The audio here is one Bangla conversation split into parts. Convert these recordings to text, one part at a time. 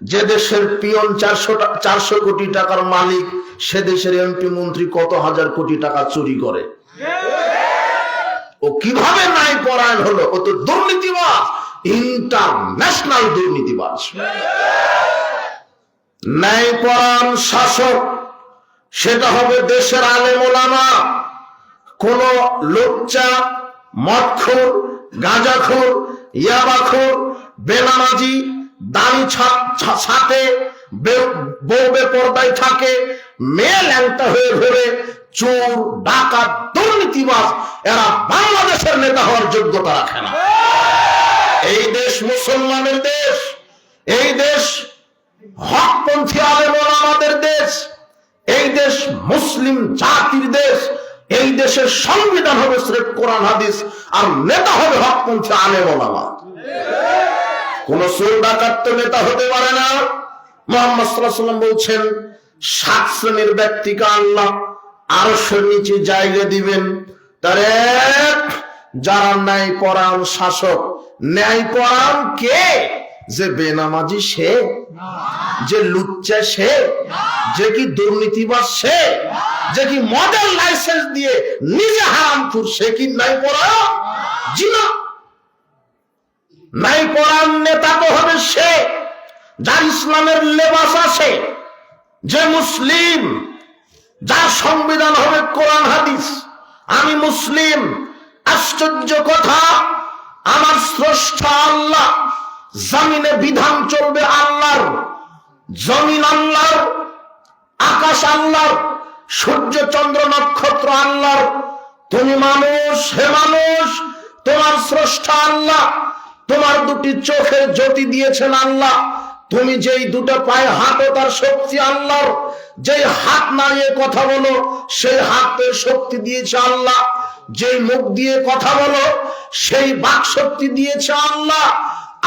যে দেশের পিয়ন চারশো চারশো কোটি টাকার মালিক, সে দেশের এমপি মন্ত্রী কত হাজার কোটি টাকা চুরি করে? ও কীভাবে নাই পরায়ণ হলো? ও তো দুর্নীতিবাজ ইন্টারন্যাশনাল দুর্নীতিবাজ। ন্যায় পরায়ণ শাসক, সেটা হবে দেশের আলেম ওলামা কোন লোচ্চা, মদখোর, গাঁজাখোর, ইয়াবাখোর, বেনামাজি দাড়ি ছাতে বউ বেপর্দায় থাকে, মেয়ে ল্যাংটা হয়ে ঘুরে, চোর, ডাকাত, দুর্নীতিবাজ, এরা বাংলাদেশের নেতা হওয়ার যোগ্যতা রাখে না। এই দেশ মুসলমানের দেশ, এই দেশ হকপন্থী আলেম আমাদের দেশ, এই দেশ মুসলিম জাতির দেশ, এই দেশের সংবিধান হবে স্রেফ কোরআন, হাদিস, আর নেতা হবে হকপন্থী আলেম ওলামা কোন ডাকাত নেতা হতে পারে না। মোহাম্মদ বলছেন, সাত শ্রেণির ব্যক্তিকে আল্লাহ আরও নিচে জায়গা দিবেন। তার এক, যারা ন্যায় পরায়ণ শাসক। ন্যায় পরায়ণ কে? যে বেনামাজি সে, যে লুচ্চা সে, যে কি দুর্নীতিবাজ সে, যে কি মডেল লাইসেন্স দিয়ে নিজে হারাম খুর সে কি নাই পরায়ণ? জি না। নাই পরাণ নেতা তো হবে সে, যার ইসলামের লেবাস আছে, যে মুসলিম, যার সংবিধান হবে কোরআন, হাদিস। আমি মুসলিম, আশ্চর্য কথা, আমার স্রষ্টা আল্লাহ, জমিনে বিধান চলবে আল্লাহর, জমিন আল্লাহর, আকাশ আল্লাহর, সূর্য, চন্দ্র, নক্ষত্র আল্লাহর। তুমি মানুষ, হে মানুষ, তোমার স্রষ্টা আল্লাহ তোমার দুটি চোখের জ্যোতি দিয়েছেন আল্লাহ। তুমি যেই দুটো পায়ে হাঁটো তার শক্তি আল্লাহর, যেই হাত নাড়িয়ে কথা বলো, সেই হাতের শক্তি দিয়েছে আল্লাহ। যেই মুখ দিয়ে কথা বলো, সেই বাক শক্তি দিয়েছে আল্লাহ।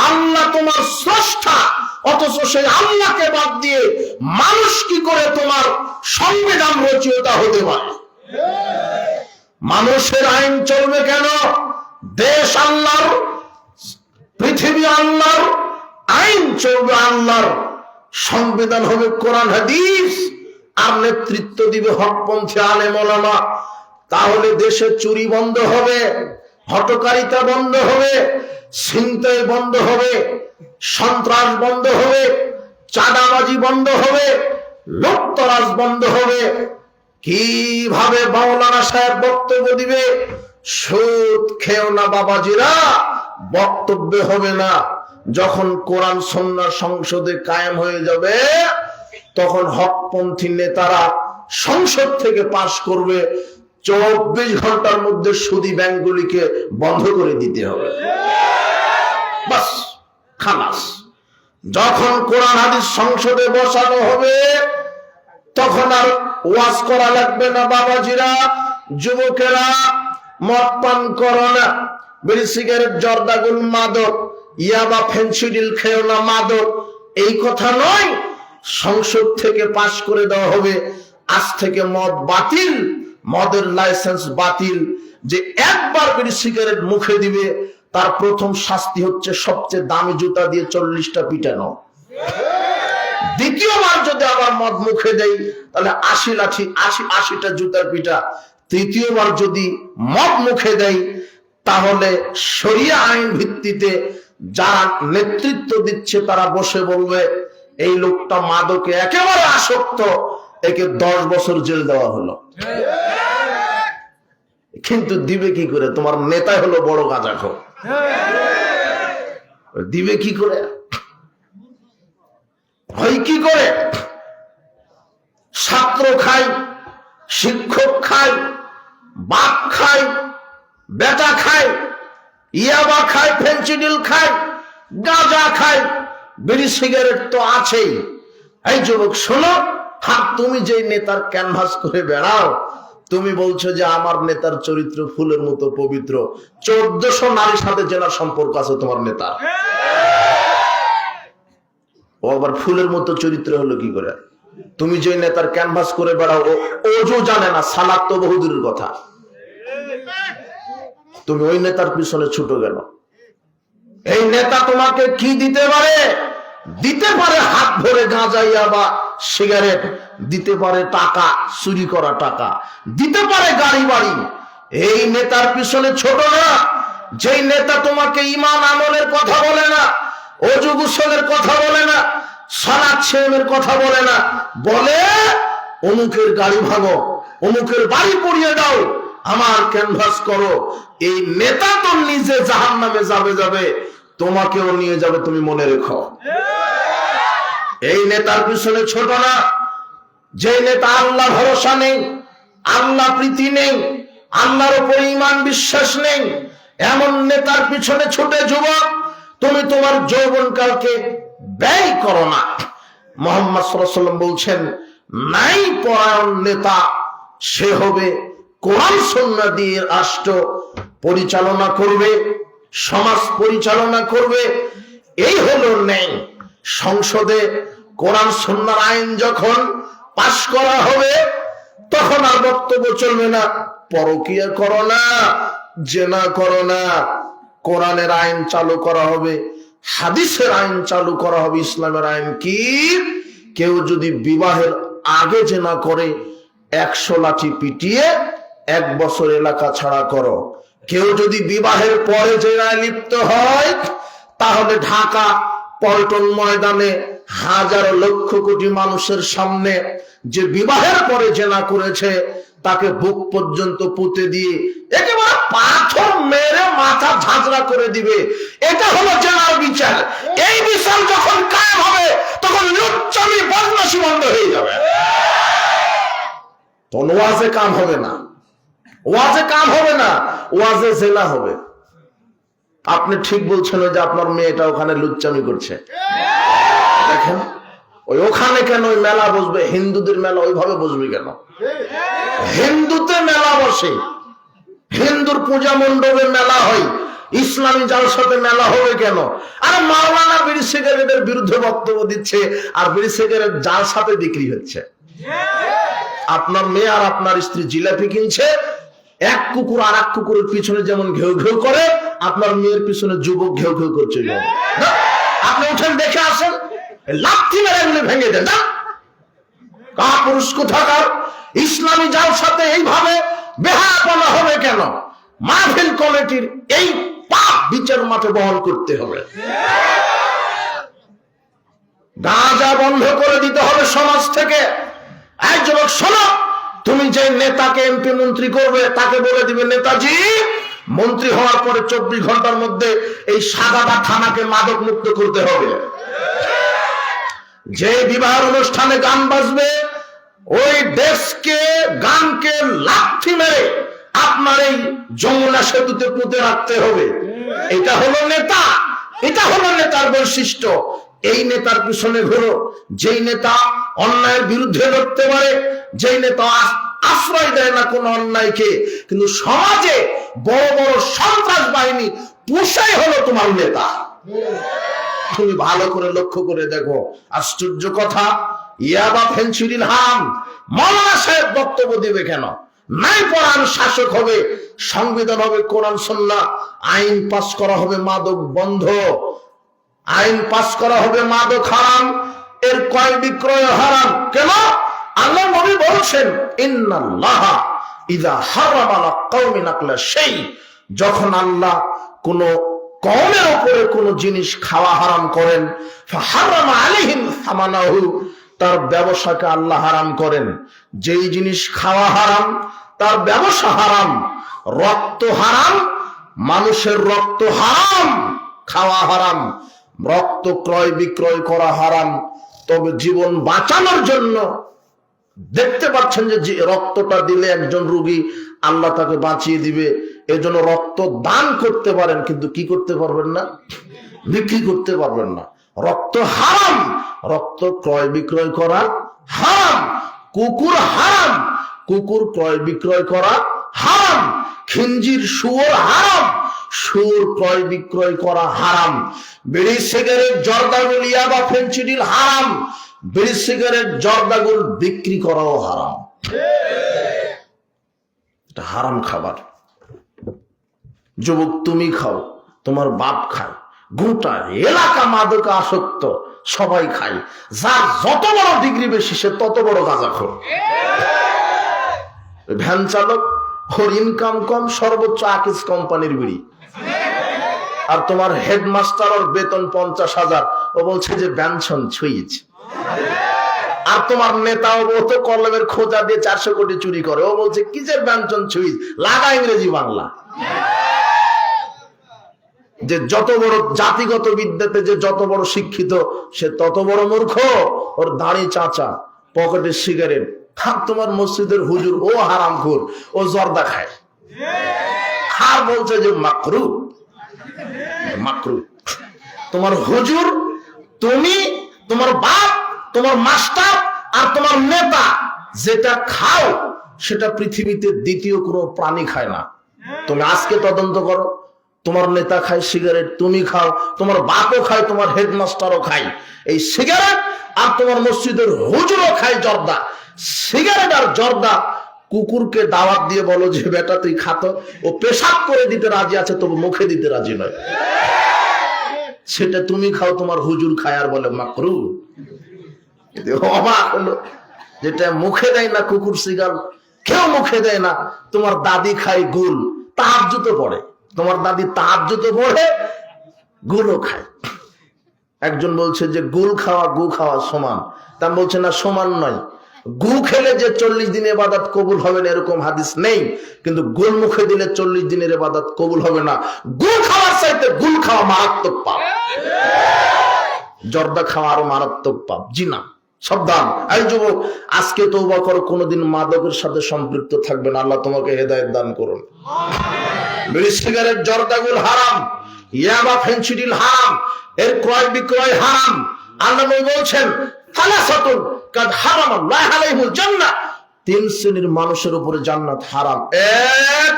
আল্লাহ তোমার স্রষ্টা, অথচ সেই আল্লাহকে বাদ দিয়ে মানুষ কি করে তোমার সংবিধান রচয়িতা হতে পারে? মানুষের আইন চলবে কেন? দেশ আল্লাহর পৃথিবী আল্লাহর, আইন চলবে আল্লাহর, সংবিধান হবে কোরআন, হাদিস। আর নেতৃত্ব দিবে হকপন্থী আলেম ওলামা তাহলে দেশে চুরি বন্ধ হবে, হটকারিতা বন্ধ হবে, ছিনতাই বন্ধ হবে, সন্ত্রাস বন্ধ হবে, চাঁদাবাজি বন্ধ হবে লোকতরাজ বন্ধ হবে। কীভাবে বাউলানা সাহেব বক্তব্য দিবে? সুদ খেও না বাবাজিরা। বক্তব্য হবে না। যখন কোরআন সন্ন্যার সংসদে কায়েম হয়ে যাবে, তখন হকপন্থী নেতারা সংসদ থেকে পাশ করবে। চব্বিশ ঘণ্টার মধ্যে সুদী ব্যাংকগুলিকে বন্ধ করে দিতে হবে। খালাস। যখন কোরআন হাদিস সংসদে বসানো হবে, তখন আর ওয়াজ করা লাগবে না বাবাজিরা, যুবকেরা, মদ পান করো না। বিড়ি, সিগারেট জর্দাগুল মাদক। ইয়াবা ফেন্সিডিল খেও না মাদক। এই কথা নয়, সংসদ থেকে পাশ করে দেওয়া হবে। আজ থেকে মদ বাতিল, মদের লাইসেন্স বাতিল। যে একবার বিড়ি, সিগারেট মুখে দিবে, তার প্রথম শাস্তি হচ্ছে সবচেয়ে দামি জুতা দিয়ে চল্লিশটা পিটানো। দ্বিতীয়বার যদি আবার মদ মুখে দেই, তাহলে আশি লাঠি, আশি, আশিটা জুতার পিঠা তৃতীয়বার যদি মদ মুখে দেই তাহলে সরিয়া আইন ভিত্তিতে যারা নেতৃত্ব দিচ্ছে তারা বসে বলবে, এই লোকটা মাদকে একেবারে আসক্ত, একে দশ বছর জেল দেওয়া হলো। কিন্তু দিবে কি করে? তোমার নেতা হলো বড় গাঁজা খো দিবে কি করে? হয় কি করে? ছাত্র খায়, শিক্ষক খায়, বাপ খায় বেটা খায়, ইয়াবা খায় ফেন্সিডিল খায়, গাঁজা খায়, বিড়ি সিগারেট তো আছেই। এই যুবক, শোনো হ্যাঁ তুমি যে নেতার ক্যানভাস করে বেড়াও, তুমি বলছো যে আমার নেতার চরিত্র ফুলের মতো পবিত্র। চোদ্দশো নারীর সাথে জেনার সম্পর্ক আছে তোমার নেতার। ও আবার ফুলের মতো চরিত্র হলো কি করে? তুমি যে নেতার ক্যানভাস করে বেড়াও, ও জানে না, সালাদ তো বহুদূরের কথা। তুমি ওই নেতার পিছনে ছুটো গেল এই নেতা তোমাকে কি দিতে পারে? দিতে পারে হাত ভরে গাঁজাইয়া বা সিগারেট, দিতে পারে টাকা, চুরি করা টাকা, দিতে পারে গাড়ি বাড়ি। এই নেতার পিছনে ছোট না, যেই নেতা তোমাকে ইমান আমলের কথা বলে না, অজু গোসলের কথা বলে না, সালাদ ছেমের কথা বলে না, বলে, অমুকের গাড়ি ভাঙো, অমুকের বাড়ি পড়িয়ে দাও। আমার ক্যানভাস করো। এই নেতা তো নিজে জাহান নামে যাবে যাবে, তোমাকেও নিয়ে যাবে তুমি মনে রেখো। এই নেতার পিছনে ছোট না যে নেতা আল্লাহ ভরসা নেই, আল্লাহ প্রীতি নেই, আল্লাহর উপর ইমান বিশ্বাস নেই, এমন নেতার পিছনে ছুটে যুবক, তুমি তোমার যৌবনকালকে ব্যয় করো না। মোহাম্মদ সাল্লাম বলছেন, নাই পরায়ণ নেতা সে হবে কোরআন সন্না দিয়ে রাষ্ট্র পরিচালনা করবে, সমাজ পরিচালনা করবে। এই হলো ন্যায়। সংসদে কোরআন সন্ন্যার আইন যখন পাশ করা হবে, তখন আর বক্তব্য চলবে না। পরকিয়া করো না, জেনা করো না। কোরআনের আইন চালু করা হবে, হাদিসের আইন চালু করা হবে। ইসলামের আইন কি? কেউ যদি বিবাহের আগে জেনা করে, একশো লাঠি পিটিয়ে এক বছর এলাকা ছাড়া করো। কেউ যদি বিবাহের পরে জেনায় লিপ্ত হয়, তাহলে ঢাকা পল্টন ময়দানে হাজার লক্ষ কোটি মানুষের সামনে যে বিবাহের পরে জেনা করেছে, তাকে বুক পর্যন্ত পুঁতে দিয়ে একেবারে পাথর মেরে মাথা ঝাঁঝরা করে দিবে। এটা হলো জেনার বিচার। এই বিচার যখন কায়েম হবে, তখন লুচ্চামি বদমাসি বন্ধ হয়ে যাবে। তখন ওয়াজে কাম হবে না। ওয়াজে কাম হবে না, ওয়াজে জেলা হবে। আপনি ঠিক বলছেন যে আপনার মেয়েটা ওখানে লুচ্চামি করছে। দেখেন, ওই ওখানে কেন ওই মেলা বসবে? হিন্দুদের মেলা ওইভাবে বসবে কেন? হিন্দুতে মেলা বসে। হিন্দুর পূজা মণ্ডপে মেলা হয়। ইসলামী জালসাতে মেলা হবে কেন? আর মাওলানা বিড়ি সিগারেটের বিরুদ্ধে বক্তব্য দিচ্ছে আর বিড়ি সিগারেট জালসাতে বিক্রি হচ্ছে। আপনার মেয়ে আর আপনার স্ত্রী জিলাপি কিনছে এক কুকুর আর এক কুকুরের পিছনে যেমন ঘেউ ঘেউ করে, আপনার মেয়ের পিছনে যুবক ঘেউ ঘেউ করছে? আপনি উঠেন, দেখে আসেন লাথি মেরে ভেঙে দেন, না? কাপুরুষ কোথাকার? ইসলামী জাল সাথে এইভাবে বেহাপনা হবে কেন? মাহফিল কমিটির এই পাপ বিচার মাঠে বহন করতে হবে। গাঁজা বন্ধ করে দিতে হবে সমাজ থেকে। এক যুবক, শোনো তুমি যে নেতাকে এমপি মন্ত্রী করবে, তাকে বলে দিবে, নেতাজি, মন্ত্রী হওয়ার পরে চব্বিশ ঘণ্টার মধ্যে এই সাদাটা থানাকে মাদক মুক্ত করতে হবে। যে বিবাহ অনুষ্ঠানে গান বাজবে, ওই দেশকে গানকে লাথি মেরে আপনার এই যমুনা সেতুতে পুঁতে রাখতে হবে। এটা হলো নেতা, এটা হলো নেতার বৈশিষ্ট্য। এই নেতার পিছনে ঘুরো। যেই নেতা অন্যায়ের বিরুদ্ধে লড়তে পারে যেই নেতা আশ্রয় দেয় না কোন অন্যায়কে, কিন্তু সমাজে বড় বড় সন্ত্রাস বাহিনী পুষাই হলো তোমার নেতা। তুমি ভালো করে লক্ষ্য করে দেখো, আশ্চর্য কথা, ইয়াবা ফেন্সিডিল হাম, মৌলানা সাহেব বক্তব্য দিবে কেন? নাই পড়ান শাসক হবে, সংবিধান হবে, কোরআন সন্না আইন পাস করা হবে মাদক বন্ধ। আইন পাস করা হবে মাদক হারাম, এর ক্রয় বিক্রয় হারাম। কেন? নবী বলছেন, ইন্নাল্লাহ ইদা হারামালা কওমিন আকলা সেই যখন আল্লাহ কোন কওমের উপরে কোন জিনিস খাওয়া হারাম করেন, ফাহারামা আলাইহিম সামানাহু তার ব্যবসাকে আল্লাহ হারাম করেন। যেই জিনিস খাওয়া হারাম, তার ব্যবসা হারাম। রক্ত হারাম, মানুষের রক্ত হারাম, খাওয়া হারাম। রক্ত ক্রয় বিক্রয় করা হারাম। তবে জীবন বাঁচানোর জন্য দেখতে পাচ্ছেন যে রক্তটা দিলে একজন রোগী আল্লাহ তাকে বাঁচিয়ে দিবে, এজন্য রক্ত দান করতে পারেন, কিন্তু কি করতে পারবেন না? বিক্রি করতে পারবেন না। রক্ত হারাম, রক্ত ক্রয় বিক্রয় করা হারাম, কুকুর হারাম, কুকুর ক্রয় বিক্রয় করা হারাম, খিঞ্জির শুয়োর হারাম, শুয়োর ক্রয় বিক্রয় করা হারাম, বিড়ি, সিগারেট জর্দাগুল ইয়াবা ফেন্সিডিল হারাম বিড়ি সিগারেট, জর্দাগুল বিক্রি করাও হারাম। এটা হারাম খাবার। যুবক, তুমি খাও, তোমার বাপ খায়। গোটা এলাকা মাদক আসক্ত, সবাই খায়। যার যত বড় ডিগ্রি বেশি, সে তত বড় গাঁজাখোর। ভ্যান চালক, ওর ইনকাম কম, সর্বোচ্চ আকিস কোম্পানির বিড়ি। আর তোমার হেডমাস্টার বেতন পঞ্চাশ হাজার। ও বলছে যে ব্যঞ্চন ছুঁয়েছে আর তোমার নেতা ও তো কলমের খোঁজা দিয়ে চারশো কোটি চুরি করে। ও বলছে, কিসের ব্যঞ্চন ছুঁইজ লাগা ইংরেজি বাংলা। যে যত বড় জাতিগত বিদ্যাতে, যে যত বড় শিক্ষিত, সে তত বড় মূর্খ। ওর দাঁড়ি চাচা পকেটের সিগারেট। আর তোমার মসজিদের হুজুর, ও হারামখোর, ও জর্দা খায়। আর বলছে যে মাকরু। মাকরু। তোমার হুজুর, তুমি তোমার বাপ তোমার মাস্টার আর তোমার নেতা, যেটা খাও, সেটা পৃথিবীতে দ্বিতীয় কোনো প্রাণী খায় না। তুমি আজকে তদন্ত করো, তোমার নেতা খায় সিগারেট, তুমি খাও, তোমার বাপও খায়, তোমার হেডমাস্টারও খায়। এই সিগারেট আর তোমার মসজিদের হুজুরও খায় জর্দা। সিগারেট আর জর্দা কুকুরকে দাওয়াত দিয়ে বলো যে, বেটা, তুই খাতো ও পেশাব করে দিতে রাজি আছে, তবু মুখে দিতে রাজি নয়। সেটা তুমি খাও, তোমার হুজুর খায় আর বলে, মাকরু অবাক হলো। যেটা মুখে দেয় না কুকুর সিগাল, কেউ মুখে দেয় না। তোমার দাদি খায় গুল তাহার জুতো পড়ে। তোমার দাদি তাহার জুতো পড়ে গুলও খায়। একজন বলছে যে গুল খাওয়া, গু খাওয়া সমান। তা বলছে, না, সমান নয়। গু খেলে যে চল্লিশ দিনের বাদাত কবুল হবে না, এরকম হাদিস নেই। কিন্তু গুল মুখে দিলে চল্লিশ দিনের বাদাত কবুল হবে না। গুল খাওয়ার চাইতে গুল খাওয়া মারাত্মক পাপ। জর্দা খাওয়া আরও মারাত্মক পাপ। জি না। সাবধান। এই যুবক, আজকে তৌবা করো, কোনোদিন মাদকের সাথে সম্পৃক্ত থাকবে না। আল্লাহ তোমাকে হেদায়ত দান করুন। বিড়ি, সিগারেট, জর্দাগুল হারাম, ইয়াবা, ফেন্সিডিল হারাম, এর ক্রয় বিক্রয় হারাম। আল্লাহ বলছেন ফালাসাতুন কাদ হারাম আল্লাহ আলাইহিল জান্নাহ। তিন শ্রেণির মানুষের উপরে জান্নাত হারাম। এক,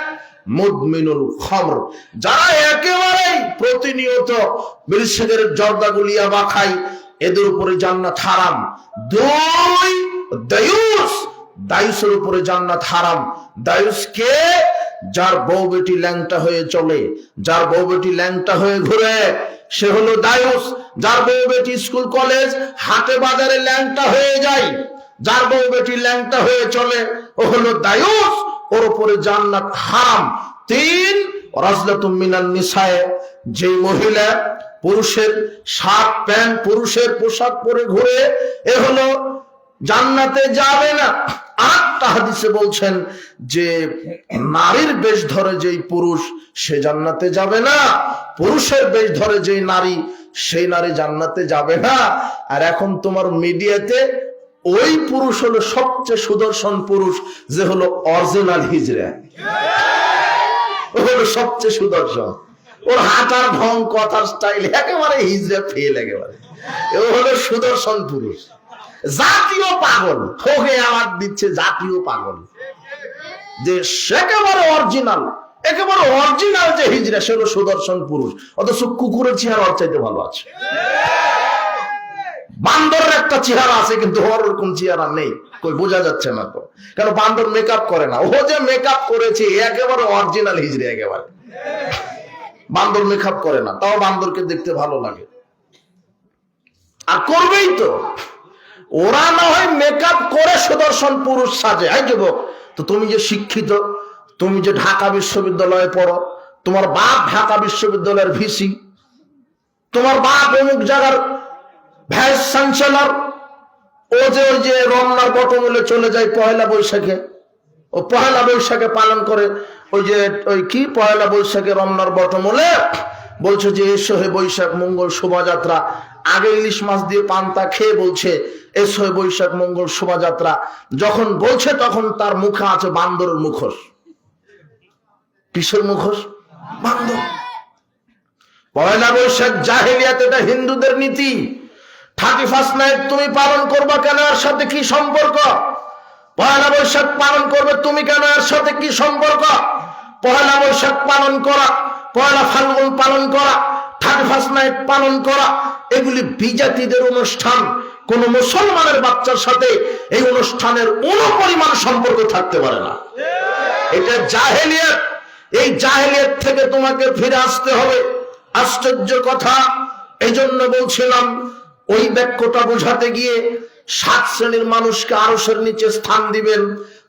মুদমিনুল খমর। যারা একেবারেই প্রতিনিয়ত বিড়ি, সিগারেট, জর্দাগুল, ইয়াবা খায়, এদের উপরে জান্নাত হারাম। দুই, দায়ুস। দায়ুসের উপরে জান্নাত হারাম। দায়ুস কে যার বউ বেটি ল্যাংটা হয়ে চলে, যার বউ বেটি ল্যাংটা হয়ে ঘুরে, সে হলো দায়ুস। যার বউ বেটি স্কুল, কলেজ, হাটে বাজারে ল্যাংটা হয়ে যায়, যার বউ বেটি ল্যাংটা হয়ে চলে, ও হলো দায়ুস। ওর উপরে জান্নাত হারাম। তিন, রাজলাতুম মিনান নিসায়ে। যে মহিলা পুরুষের শার্ট, প্যান্ট, পুরুষের পোশাক পরে ঘুরে, এ হলো জান্নাতে যাবে না। আরেকটা হাদিসে বলছেন যে, নারীর বেশ ধরে যেই পুরুষ, সে জান্নাতে যাবে না। পুরুষের বেশ ধরে যেই নারী, সেই নারী জান্নাতে যাবে না। আর এখন তোমার মিডিয়াতে ওই পুরুষ হলো সবচেয়ে সুদর্শন পুরুষ, যে হলো অরিজিনাল হিজরা। হলো সবচেয়ে সুদর্শন। ওর হাঁটার ঢং কথার স্টাইল একেবারে হিজড়ে ফেল একেবারে। ও হলো সুদর্শন পুরুষ। জাতীয় পাগল। হোকে আমার দিচ্ছে জাতীয় পাগল। যে একেবারে অরিজিনাল একেবারে অরিজিনাল যে হিজড়া, সে হলো সুদর্শন পুরুষ। অথচ কুকুরের চেহারা ওর চাইতে ভালো আছে। বান্দরের একটা চেহারা আছে, কিন্তু ওর ওরকম চেহারা নেই। কই, বোঝা যাচ্ছে না তো। কেন বান্দর মেকআপ করে না? ও যে মেকআপ করেছে একেবারে অরিজিনাল হিজড়ে একেবারে। বান্দর মেকআপ করে না, তাও বান্দরকে দেখতে ভালো লাগে। আর করবেই তো। ওরা না হয় মেকআপ করে সুদর্শন পুরুষ সাজে। এই যুবক, তো তুমি যে শিক্ষিত, তুমি যে ঢাকা বিশ্ববিদ্যালয়ে পড়ো, তোমার বাপ ঢাকা বিশ্ববিদ্যালয়ের ভিসি তোমার বাপ অমুক জায়গার ভাইস চ্যান্সেলর ও যে ওই যে রমনার বটমূলে চলে যায় পহেলা বৈশাখে, ও পহেলা বৈশাখে পালন করে ওই যে, ওই কি? পয়লা বৈশাখে রমনার বটমূলে বলছে যে, এসো হে বৈশাখ মঙ্গল শোভাযাত্রা। আগে ইলিশ মাছ দিয়ে পান্তা খেয়ে বলছে, এসো হে বৈশাখ মঙ্গল শোভাযাত্রা। যখন বলছে তখন তার মুখে আছে বান্দরের মুখোশ। কিসের মুখোশ? বান্দর। পয়লা বৈশাখ জাহেলিয়াত, এটা হিন্দুদের নীতি। থার্টি ফার্স্ট নাইট তুমি পালন করবা কেন? এর সাথে কি সম্পর্ক? পয়লা বৈশাখ পালন করবে তুমি কেন? এর সাথে কি সম্পর্ক? পয়লা বৈশাখ পালন করা, পয়লা ফাল্গুন পালন করা পালন করা, এগুলি বিজাতিদের অনুষ্ঠান। কোন মুসলমানের বাচ্চার সাথে এই অনুষ্ঠানের অনুপরিমাণ সম্পর্ক থাকতে পারে না। এটা জাহেলিয়াত। এই জাহেলিয়াত থেকে তোমাকে ফিরে আসতে হবে। আশ্চর্য কথা। এই জন্য বলছিলাম, ওই বাক্যটা বোঝাতে গিয়ে সাত শ্রেণির মানুষকে আরসের নিচে স্থান দিবেন।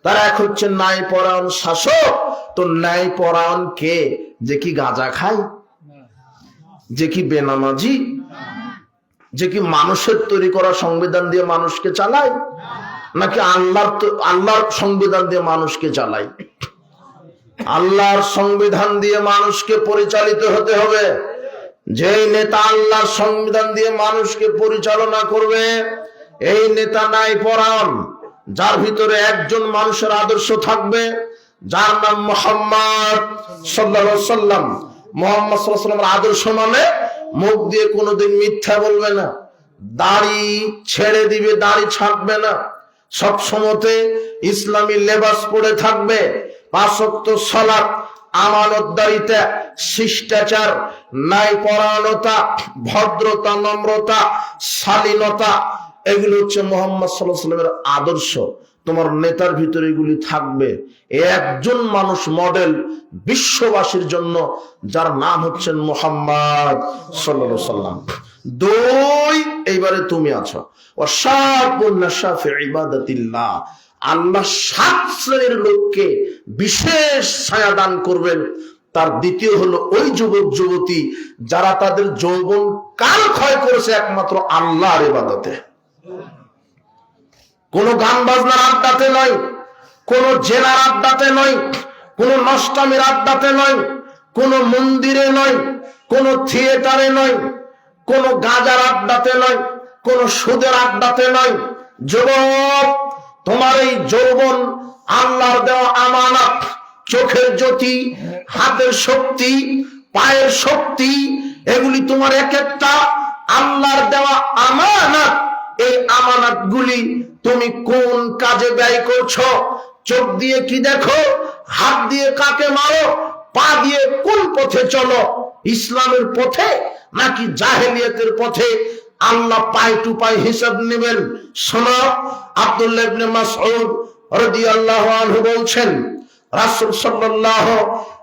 তারা এক হচ্ছে ন্যায় পরায়ণ শাসক। তো ন্যায় পরায়ণ কে? যে কি গাঁজা খায়? যে কি বেনামাজি? যে কি মানুষের তৈরি করা সংবিধান দিয়ে মানুষকে চালায়? নাকি আল্লাহর আল্লাহর সংবিধান দিয়ে মানুষকে চালায়? আল্লাহর সংবিধান দিয়ে মানুষকে পরিচালিত হতে হবে। যে নেতা আল্লাহর সংবিধান দিয়ে মানুষকে পরিচালনা করবে, এই নেতা নাই পরাণ যার ভিতরে একজন মানুষের আদর্শ থাকবে, যার নাম মোহাম্মদ সাল্লাম মোহাম্মদ সাল্লামের আদর্শ মানে মুখ দিয়ে কোনোদিন মিথ্যা বলবে না। দাড়ি ছেড়ে দিবে, দাড়ি ছাঁটবে না। সব সময়তে ইসলামী লেবাস পরে থাকবে। পাঁচক্ত সলাপ আমানতদারিতা, শিষ্টাচার ন্যায় পরায়ণতা ভদ্রতা, নম্রতা, শালীনতা এগুলো হচ্ছে মোহাম্মদ সাল্লাহ সাল্লামের আদর্শ। তোমার নেতার ভিতরে এগুলি থাকবে। একজন মানুষ মডেল বিশ্ববাসীর জন্য, যার নাম হচ্ছেন মোহাম্মদ সাল্লাহ সাল্লাম দুই, এইবারে তুমি আছো। আল্লাহ সাত শ্রেণির লোককে বিশেষ ছায়া দান করবেন। তার দ্বিতীয় হলো ওই যুবক, যুবতী, যারা তাদের যৌবন কাল ক্ষয় করেছে একমাত্র আল্লাহর ইবাদতে। কোন গান বাজনার আড্ডাতে নয়, কোন জেলার আড্ডাতে নয়, কোন নষ্টামের আড্ডাতে নয়, কোন মন্দিরে নয়, কোন থিয়েটারে নয়, কোন গাজার আড্ডাতে নয়, কোন সুদের আড্ডাতে নয়। যুবক, তোমার এই যৌবন, আল্লাহর দেওয়া আমানত, চোখের জ্যোতি, হাতের শক্তি, পায়ের শক্তি, এগুলি তোমার এক একটা, আল্লাহর দেওয়া আমানত। এই আমানত গুলি তুমি কোন কাজে ব্যয় করছ? চোখ দিয়ে কি দেখো? হাত দিয়ে কাকে মারো? পা দিয়ে কোন পথে চলো? ইসলামের পথে নাকি জাহেলিয়াতের পথে? আল্লাহ পায় টু পায় হিসাব নেবেন। শোনো, আব্দুল্লাহ ইবনে মাসউদ রাদিয়াল্লাহু আনহু বলছেন, রাসূল সাল্লাল্লাহু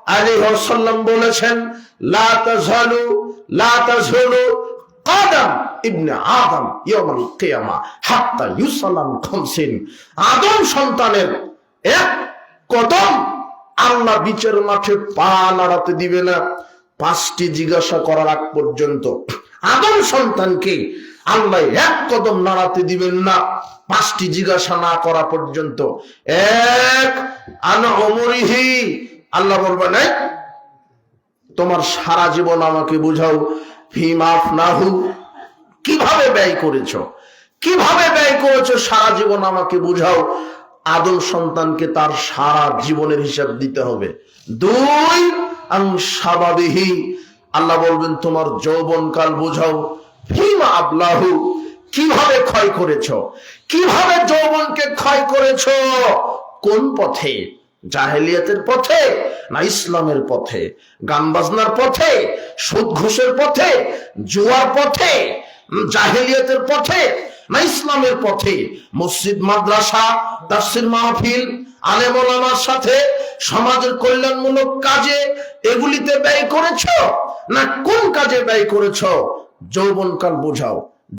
আলাইহি ওয়াসাল্লাম বলেছেন, লা তাজালু লা তাজুলু ইবনে আদম কিয়ামা হাত্তা ইউসালাম খামসিন। আদম সন্তানের এক কদম আল্লাহ বিচার মাঠে পা নাড়াতে দিবে না। পাঁচটি জিজ্ঞাসা করার আগ পর্যন্ত আদম সন্তানকে আল্লাহ এক কদম নাড়াতে দিবেন না। পাঁচটি জিজ্ঞাসা না করা পর্যন্ত এক, আন অমরিহি। আল্লাহ বলবেন তোমার সারা জীবন আমাকে বুঝাও। ফিমাফ নাহু। কীভাবে ব্যয় করেছ? কীভাবে ব্যয় করেছ? সারা জীবন আমাকে বুঝাও। আদম সন্তানকে তার সারা জীবনের হিসাব দিতে হবে। দুই স্বাভাবিহি আল্লাহ বলবেন, তোমার যৌবন কাল বুঝাও ফিমা আবলাহু কীভাবে ক্ষয় করেছ? কীভাবে যৌবনকে ক্ষয় করেছ? কোন পথে? জাহেলিয়াতের পথে না ইসলামের পথে গান বাজনার পথে সুদ ঘুষের পথে, জুয়ার পথে জাহেলিয়াতের পথে, না ইসলামের পথে, মসজিদ, মাদ্রাসা, তাফসির মাহফিল আলেম ওলামার সাথে, সমাজের কল্যাণমূলক কাজে এগুলিতে ব্যয় করেছ? না কোন কাজে ব্যয় করেছ? যৌবনকাল বোঝাও।